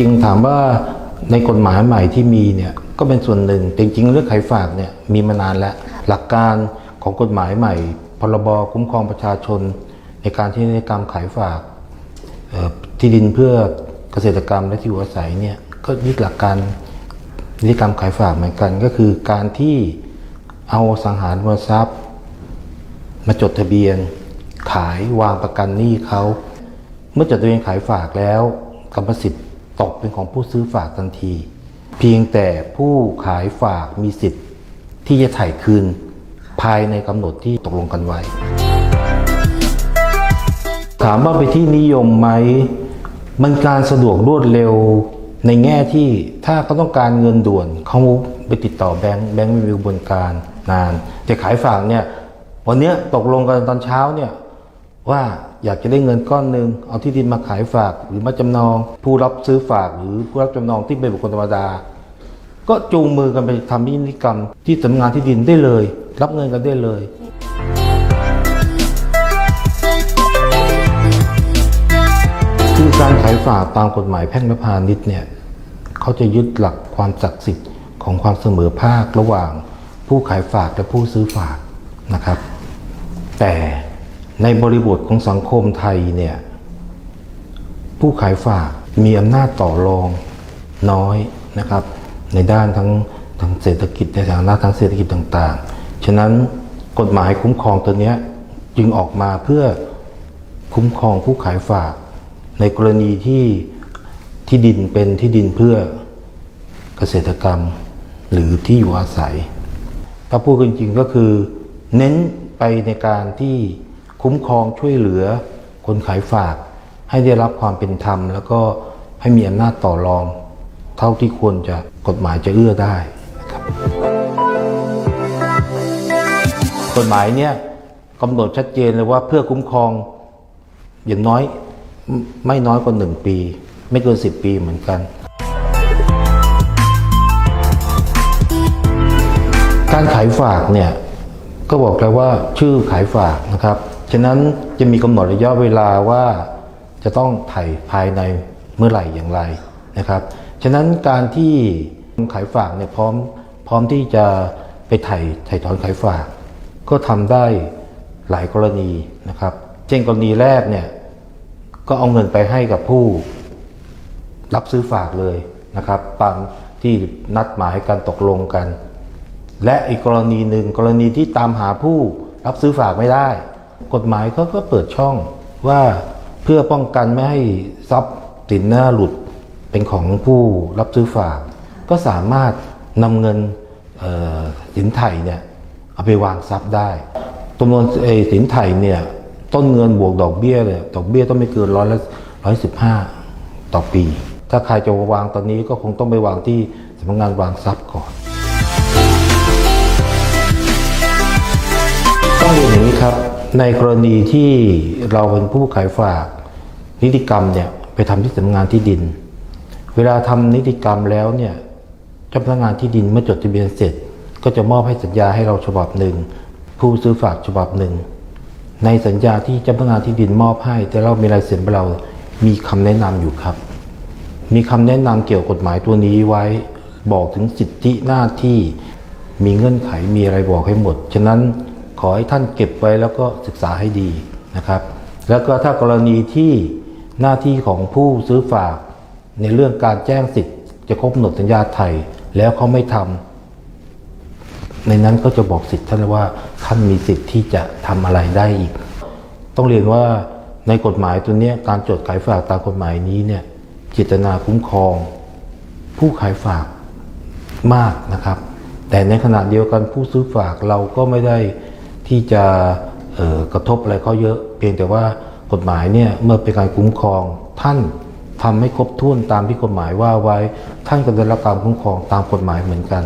ริง ๆ ถามว่าในกฎหมายใหม่ที่มีเนี่ยก็เป็นส่วนหนึ่งแต่จริง ๆ เรื่องขายฝากเนี่ยมีมานานแล้ว หลักการของกฎหมายใหม่ พรบคุ้มครองประชาชน ในการที่นิติกรรมขายฝากเอ่อที่ดินเพื่อเกษตรกรรมและที่อยู่อาศัยเนี่ยก็ยึดหลักการนิติกรรมขายฝากเหมือนกัน ก็คือการที่เอาสังหารริมทรัพย์ มาจดทะเบียน ขายวางประกันหนี้เขา เมื่อจดทะเบียนขายฝากแล้วกรรมสิทธิ์ ตกเป็นของผู้ซื้อฝากทันที เพียงแต่ผู้ขายฝากมีสิทธิ์ที่จะถ่ายคืน ภายในกำหนดที่ตกลงกันไว้ ถามว่าไปที่นิยมไหมมันการสะดวกรวดเร็วในแง่ที่ถ้าเขาต้องการเงินด่วนเขาไปติดต่อแบงค์แบงค์ไม่มีกระบวนการนาน แต่ขายฝากเนี่ยวันเนี้ยตกลงกันตอนเช้าเนี่ย ว่าอยากจะได้เงินก้อนหนึ่งเอาที่ดินมาขายฝากหรือมาจำนอง ผู้รับซื้อฝากหรือผู้รับจำนองที่เป็นบุคคลธรรมดา ก็จูงมือกันไปทำนิติกรรม ที่สำนักงานที่ดินได้เลย รับเงินกันได้เลยคือการขายฝากตามกฎหมายแพ่งและพาณิชย์เนี่ยเขาจะยึดหลักความศักดิ์สิทธิ์ของความเสมอภาคระหว่าง ผู้ขายฝากและผู้ซื้อฝากนะครับ แต่ ในบริบทของสังคมไทยเนี่ยผู้ขายฝากมีอำนาจต่อรองน้อยนะครับ ในด้านทั้งทางเศรษฐกิจในฐานะทางเศรษฐกิจต่างๆ ฉะนั้นกฎหมายคุ้มครองตัวเนี้ยจึงออกมาเพื่อคุ้มครองผู้ขายฝาก ในกรณีที่ที่ดินเป็นที่ดินเพื่อเกษตรกรรมหรือที่อยู่อาศัย ถ้าพูดจริงๆก็คือเน้นไปในการที่ คุ้มครองช่วยเหลือ คนขายฝาก ให้ได้รับความเป็นธรรม แล้วก็ให้มีอำนาจต่อรอง เท่าที่ควรจะกฎหมายจะเอื้อได้นะครับกฎหมายเนี่ยกำหนดชัดเจนเลยว่าเพื่อคุ้มครองอย่างน้อยไม่ไม่น้อยกว่าหนึ่งปี ไม่เกินสิบปีเหมือนกัน การขายฝากเนี่ยก็บอกแล้วว่าชื่อขายฝากนะครับ ฉะนั้นจะมีกำหนดระยะเวลาว่าจะต้องถ่ายภายในเมื่อไหร่อย่างไรนะครับ ฉะนั้นการที่ขายฝากเนี่ยพร้อมพร้อมที่จะไปถ่ายถ่ายถอนขายฝาก ก็ทำได้หลายกรณีนะครับ เช่นกรณีแรกเนี่ยก็เอาเงินไปให้กับผู้รับซื้อฝากเลยนะครับตามที่นัดหมายกันตกลงกัน และอีกกรณีหนึ่งกรณีที่ตามหาผู้รับซื้อฝากไม่ได้ กฎหมายเขาก็เปิดช่องว่าเพื่อป้องกันไม่ให้ทรัพย์สินหน้าหลุดเป็นของผู้รับซื้อฝาก ก็สามารถนำเงินสินไถ่เนี่ยเอาไปวางทรัพย์ได้จำนวนเอ่อสินไถ่เนี่ยต้นเงินบวกดอกเบี้ยเลยดอกเบี้ยต้องไม่เกินร้อยละร้อยสิบห้าต่อปี ถ้าใครจะวางตอนนี้ก็คงต้องไปวางที่สำนักงานวางทรัพย์ก่อน ต้องเรียนอย่างนี้ครับ ในกรณีที่เราเป็นผู้ขายฝากนิติกรรมเนี่ยไปทำที่สำนักงานที่ดิน เวลาทำนิติกรรมแล้วเนี่ยเจ้าพนักงานที่ดินเมื่อจดทะเบียนเสร็จ ก็จะมอบให้สัญญาให้เราฉบับหนึ่ง ผู้ซื้อฝากฉบับหนึ่ง ในสัญญาที่เจ้าพนักงานที่ดินมอบให้ แต่เรามีลายเซ็นเรามีคำแนะนำอยู่ครับ มีคำแนะนำเกี่ยวกับกฎหมายตัวนี้ไว้บอกถึงสิทธิหน้าที่มีเงื่อนไขมีอะไรบอกให้หมด ฉะนั้น ขอให้ท่านเก็บไว้แล้วก็ศึกษาให้ดีนะครับ แล้วก็ถ้ากรณีที่หน้าที่ของผู้ซื้อฝากในเรื่องการแจ้งสิทธิ์จะครบกำหนดสัญญาไทยแล้วเขาไม่ทำในนั้นก็จะบอกสิทธิ์ท่านว่าท่านมีสิทธิ์ที่จะทำอะไรได้อีก ต้องเรียนว่าในกฎหมายตัวนี้การจดขายฝากตามกฎหมายนี้เนี่ยเจตนาคุ้มครอง ผู้ขายฝากมากนะครับ แต่ในขณะเดียวกันผู้ซื้อฝากเราก็ไม่ได้ ที่จะกระทบอะไรเขาเยอะ เพียงแต่ว่ากฎหมายเนี่ยเมื่อเป็นการคุ้มครองท่านทำให้ครบถ้วนตามที่กฎหมายว่าไว้ ท่านก็ได้รับการคุ้มครองตามกฎหมายเหมือนกัน